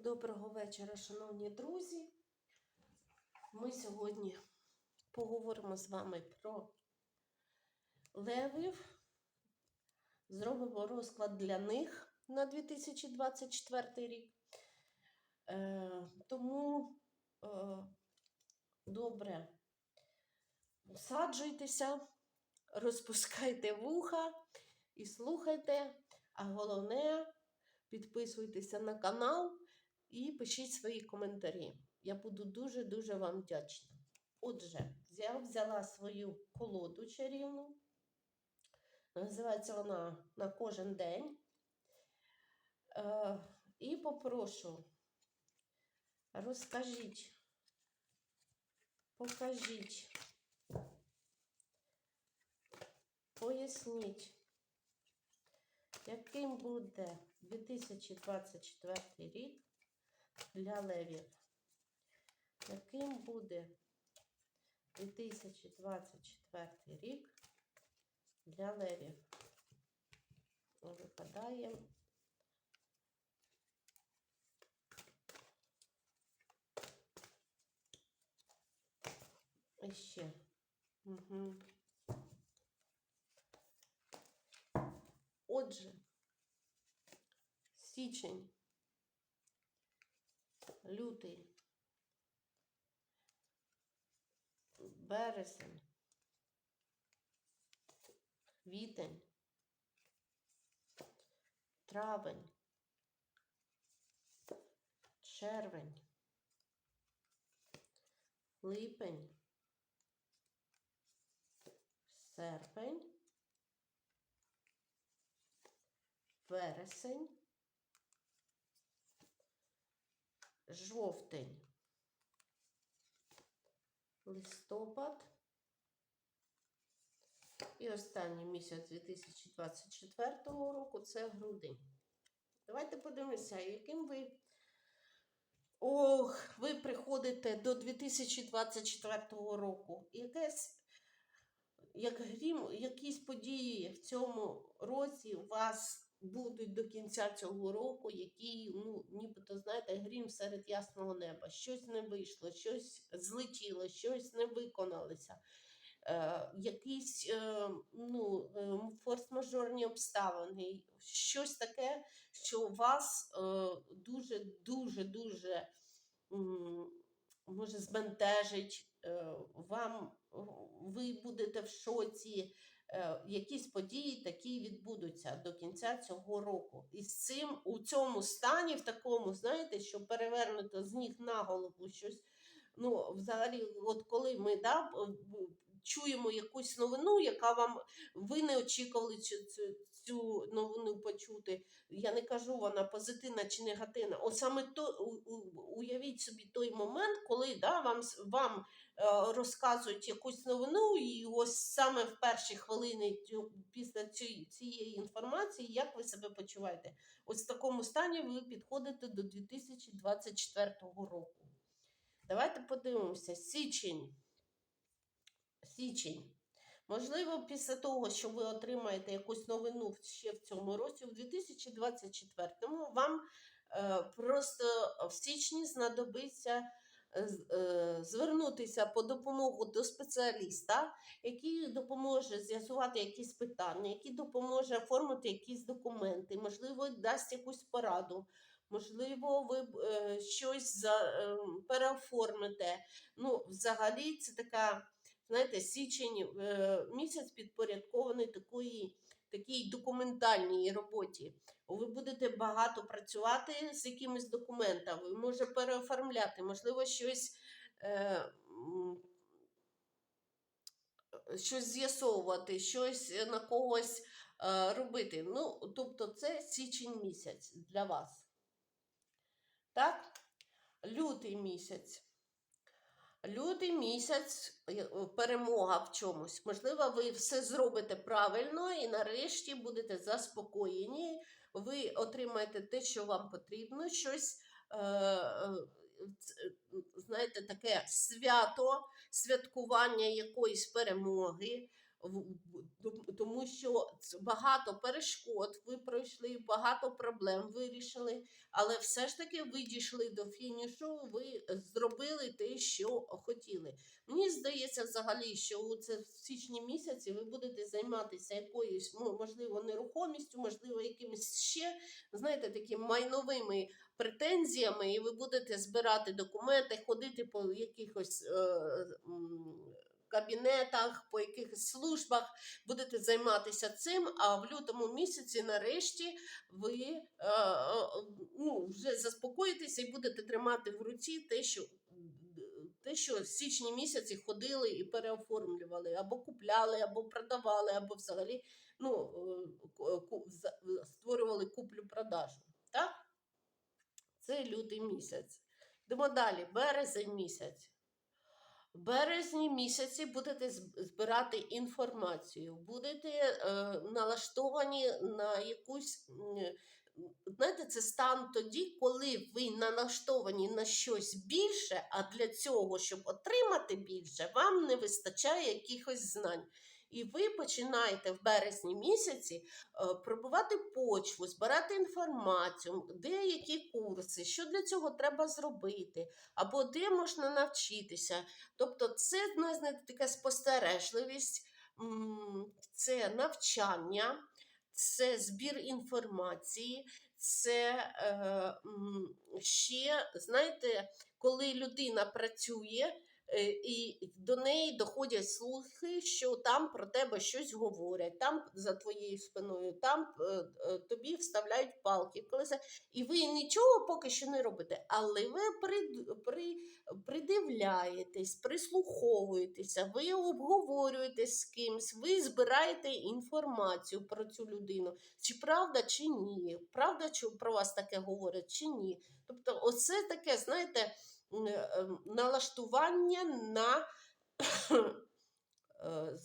Доброго вечора, шановні друзі. Ми сьогодні поговоримо з вами про левів. Зробимо розклад для них на 2024 рік. Е, тому е, добре всаджуйтеся, розпускайте вуха і слухайте. А головне, підписуйтеся на канал і пишіть свої коментарі. Я буду дуже-дуже вам вдячна. Отже, я взяла свою колоду чарівну. Називається вона на кожен день. Е, і попрошу, розкажіть, покажіть, поясніть, яким буде 2024 рік для левів. Яким буде 2024 рік для левів? Випадає. Ще. Угу. Отже, січень, лютий, березень, квітень, травень, червень, липень, серпень, вересень, жовтень, листопад і останній місяць 2024 року це грудень. Давайте подивимося, яким ви. Ох, ви приходите до 2024 року. Якесь, як грім, якісь події в цьому році вас будуть до кінця цього року, які, ну, нібито, знаєте, грім серед ясного неба. Щось не вийшло, щось злетіло, щось не виконалося. Е, якісь е, ну, е, форс-мажорні обставини, щось таке, що вас е, дуже, може збентежить, е, вам ви будете в шоці. Е, якісь події відбудуться до кінця цього року. І з цим у цьому стані, в такому, знаєте, що перевернуто з ніг на голову щось. Ну, взагалі, от коли ми да, чуємо якусь новину, яка вам ви не очікували цю, цю, цю новину почути. Я не кажу, вона позитивна чи негативна. От саме то уявіть собі той момент, коли да, вам, вам розказують якусь новину, і ось саме в перші хвилини після цієї, інформації, як ви себе почуваєте? Ось в такому стані ви підходите до 2024 року. Давайте подивимося. Січень. Січень. Можливо, після того, що ви отримаєте якусь новину ще в цьому році, в 2024-му вам е, просто в січні знадобиться е, е, звернутися по допомогу до спеціаліста, який допоможе з'ясувати якісь питання, який допоможе оформити якісь документи, можливо, дасть якусь пораду. Можливо, ви е, щось е, переоформите. Ну, взагалі, це така, знаєте, січень е, місяць підпорядкований такої, такій документальній роботі. Ви будете багато працювати з якимись документами, може переоформляти, можливо, щось. Е, щось з'ясовувати, щось на когось е, робити. Ну, тобто, це січень місяць для вас. Так? Лютий місяць. Лютий місяць е, перемога в чомусь. Можливо, ви все зробите правильно і нарешті будете заспокоєні. Ви отримаєте те, що вам потрібно, щось, е, е, знаєте, таке свято, святкування якоїсь перемоги. Тому що багато перешкод ви пройшли, багато проблем вирішили, але все ж таки ви дійшли до фінішу, ви зробили те, що хотіли. Мені здається, взагалі, що у це в січні місяці ви будете займатися якоюсь, ну, можливо, нерухомістю, можливо, якимись ще, знаєте, такими майновими претензіями, і ви будете збирати документи, ходити по якихось е, кабінетах, по якихось службах, будете займатися цим, а в лютому місяці, нарешті, ви е, е, ну, вже заспокоїтеся і будете тримати в руці те, що. Те, що в січні місяці ходили і переоформлювали, або купляли, або продавали, або взагалі ну, е, створювали куплю-продажу. Так? Це лютий місяць. Йдемо далі, березень місяць. В березні місяці будете збирати інформацію, будете е, налаштовані на якусь. Знаєте, це стан тоді, коли ви налаштовані на щось більше, а для цього, щоб отримати більше, вам не вистачає якихось знань. І ви починаєте в березні місяці е, пробувати почву, збирати інформацію, де які курси, що для цього треба зробити, або де можна навчитися. Тобто, це така спостережливість, це навчання, це збір інформації, це е, ще, знаєте, коли людина працює. Е, І до неї доходять слухи, що там про тебе щось говорять, там за твоєю спиною, там е, е, тобі вставляють палки. І ви нічого поки що не робите, але ви прид- при, придивляєтесь, прислуховуєтеся, ви обговорюєте з кимсь, ви збираєте інформацію про цю людину. Чи правда, чи ні? Правда, чи про вас таке говорять, чи ні? Тобто, оце таке, знаєте, налаштування на е,